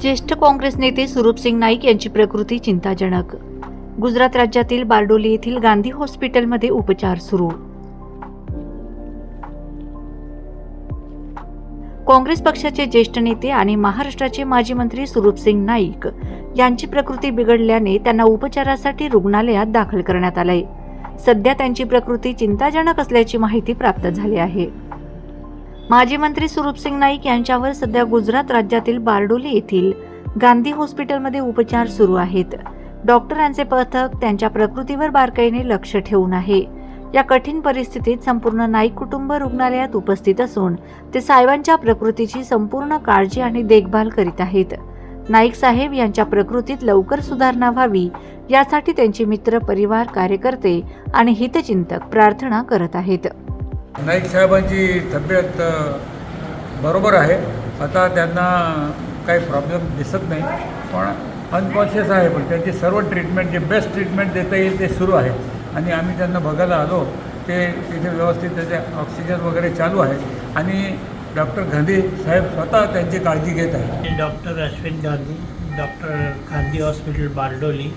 ज्येष्ठ काँग्रेस नेते सुरूपसिंग नाईक यांची प्रकृती चिंताजनक. गुजरात राज्यातील बारडोली येथील गांधी हॉस्पिटलमध्ये उपचार सुरू. काँग्रेस पक्षाचे ज्येष्ठ नेते आणि महाराष्ट्राचे माजी मंत्री सुरूपसिंग नाईक यांची प्रकृती बिघडल्याने त्यांना उपचारासाठी रुग्णालयात दाखल करण्यात आलंय. सध्या त्यांची प्रकृती चिंताजनक असल्याची माहिती प्राप्त झाली आहे. माजी मंत्री सुरूपसिंग नाईक यांच्यावर सध्या गुजरात राज्यातील बारडोली येथील गांधी हॉस्पिटलमध्ये उपचार सुरू आहेत. डॉक्टरांचे पथक त्यांच्या प्रकृतीवर बारकाईने लक्ष ठेवून आहे. या कठीण परिस्थितीत संपूर्ण नाईक कुटुंब रुग्णालयात उपस्थित असून ते साहेबांच्या प्रकृतीची संपूर्ण काळजी आणि देखभाल करीत आहेत. नाईक साहेब यांच्या प्रकृतीत लवकर सुधारणा व्हावी यासाठी त्यांचे मित्र परिवार कार्यकर्ते आणि हितचिंतक प्रार्थना करत आहेत. नाईक साहेबांची तब्येत बरोबर आहे. आता त्यांना काही प्रॉब्लेम दिसत नाही. पण अनकॉन्शियस आहे पण त्यांची सर्व ट्रीटमेंट जे बेस्ट ट्रीटमेंट देता येईल ते सुरू आहे. आणि आम्ही त्यांना बघायला आलो ते तिथे व्यवस्थित त्याचे ऑक्सिजन वगैरे चालू आहे. आणि डॉक्टर गांधी साहेब स्वतः त्यांची काळजी घेत आहे मैं doctor Ashwin Gandhi doctor Gandhi hospital Bardoli.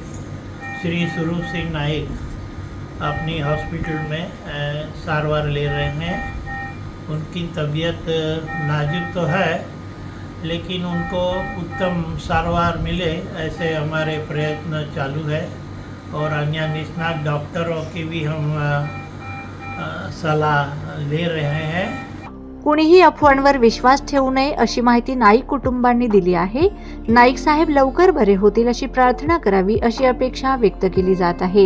Shri Swaroop Singh Naik अपनी हॉस्पिटल में सारवार ले रहे हैं। उनकी तबीयत नाजुक तो है लेकिन उनको उत्तम सारवार मिले ऐसे हमारे प्रयत्न चालू है। और अन्य निष्णात डॉक्टरों की भी हम सलाह ले रहे हैं। कुणीही अफवांवर विश्वास ठेवू नये अशी माहिती नाईक कुटुंबांनी दिली आहे. नाईक साहेब लवकर बरे होतील अशी प्रार्थना करावी अशी अपेक्षा व्यक्त केली जात आहे.